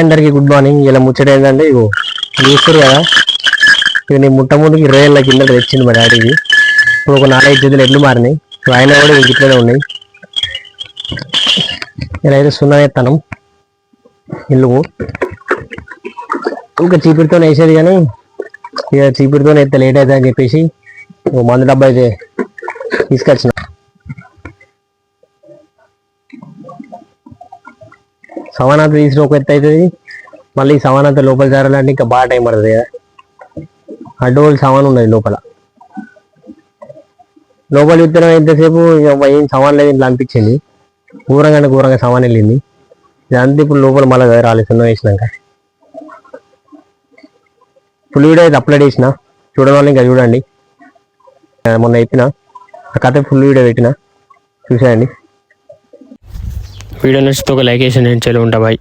అందరికి good morning. ఇలా ముచ్చట ఏంటంటే ఇగో చూస్తారు కదా? ఇక నేను ముట్ట ఇరవై ఏళ్ళ కింద తెచ్చింది మా డాడీకి ఇప్పుడు ఒక నాలుగైదు జతలు ఎడ్లు మారినాయి. ఆయన కూడా ఇంక ఇట్లనే ఉన్నాయి. ఇలా అయితే సున్నా ఎత్తాను ఇల్లు ఇంకా చీపిరితో వేసేది కానీ ఇక చీపిరితో అయితే లేట్ అవుతుంది అని చెప్పేసి ఓ మందు డబ్బా అయితే తీసుకొచ్చిన. సమానాత తీసిన ఒక ఎత్తు అవుతుంది మళ్ళీ సమానాత లోపల జరాలంటే ఇంకా బాగా టైం పడుతుంది కదా. అడ్డోలు సామాన్ ఉన్నది లోపల. లోపల యుద్ధం ఎంతసేపు ఇక ఏం సామాన్ లేదు ఇట్లా అనిపించింది. ఘోరంగా అంటే ఘోరంగా సామాన్ వెళ్ళింది. ఇదంతా ఇప్పుడు లోపల మళ్ళీ రాలేదు సున్నం వేసినాక. ఫుల్ వీడియో అయితే అప్లోడ్ చేసిన. చూడడం ఇంకా చూడండి. మొన్న చెప్పిన. ఆ కథ ఫుల్ వీడియో పెట్టిన. చూసేయండి. వీడియో నచ్చితే ఒక లైక్ వేసి నేను ఉంటా బాయ్